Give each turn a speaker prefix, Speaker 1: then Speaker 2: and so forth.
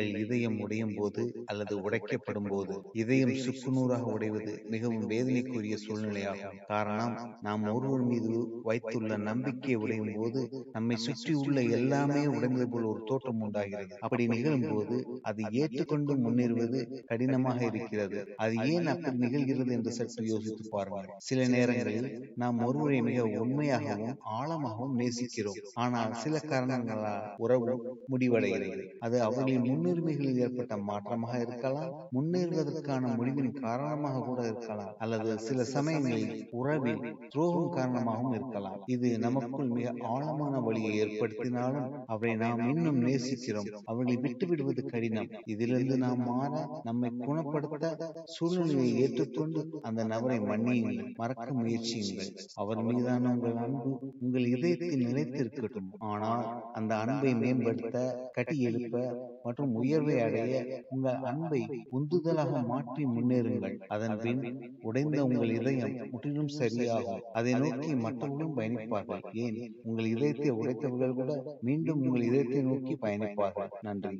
Speaker 1: உங்கள் இதயம் உடையும் போது அல்லது உடைக்கப்படும் போது இதயம் சுக்குநூறாக உடைவது மிகவும் வேதனைக்குரிய சூழ்நிலையாகும். காரணம் நாம் ஒருவர் மீது வைத்துள்ள நம்பிக்கை உடையும் போது நம்மை சுற்றி உள்ள எல்லாமே உடைந்தது போல் ஒரு தோற்றம் உண்டாகிறது. அப்படி நிகழும் போது அதை ஏற்றுக்கொண்டு முன்னேறுவது கடினமாக இருக்கிறது. அது ஏன் அப்படி நிகழ்கிறது என்று சற்று யோசித்து பாருங்கள். சில நேரங்களில் நாம் ஒருவரை மிக உண்மையாகவும் ஆழமாகவும் நேசிக்கிறோம். ஆனால் சில காரணங்களால் உறவு முடிவடைகிறது அது அவர்களின் முன்னுரிமைகளில் ஏற்பட்ட மாற்றமாக இருக்கலாம் முன்னேறுவதற்கான முடிவின் காரணமாக கூட இருக்கலாம் அல்லது சில சமயங்களில் உறவில் துரோகம் காரணமாகவும் இருக்கலாம். இது நமக்குள் மிக ஆழமான வழியை ஏற்படுத்தினாலும் அவரை நாம் இன்னும் நேசிக்கிறோம். அவர்களை விட்டு விடுவது கடினம். இதிலிருந்து நாம் மாற நம்மை குணப்படுத்த சூழ்நிலையை ஏற்றுக்கொண்டு அந்த நபரை மன்னியுங்கள் மறக்க முயற்சியுங்கள். அவர் மீதான உங்கள் அன்பு உங்கள் இதயத்தில் நிலைத்திருக்கட்டும். ஆனால் அந்த அன்பை மேம்படுத்த கட்டி எழுப்ப மற்றும் உயர்வை அடைய உங்கள் அன்பை உந்துதலாக மாற்றி முன்னேறுங்கள். அதன் பின் உடைந்த உங்கள் இதயம் முற்றிலும் சரியாகும். அதை நோக்கி மற்றவர்களும் பயணிப்பார்கள். ஏன்? உங்கள் இதயத்தை உடைத்தவர்கள் கூட மீண்டும் உங்கள் இதயத்தை நோக்கி பயணிப்பார்கள். நன்றி.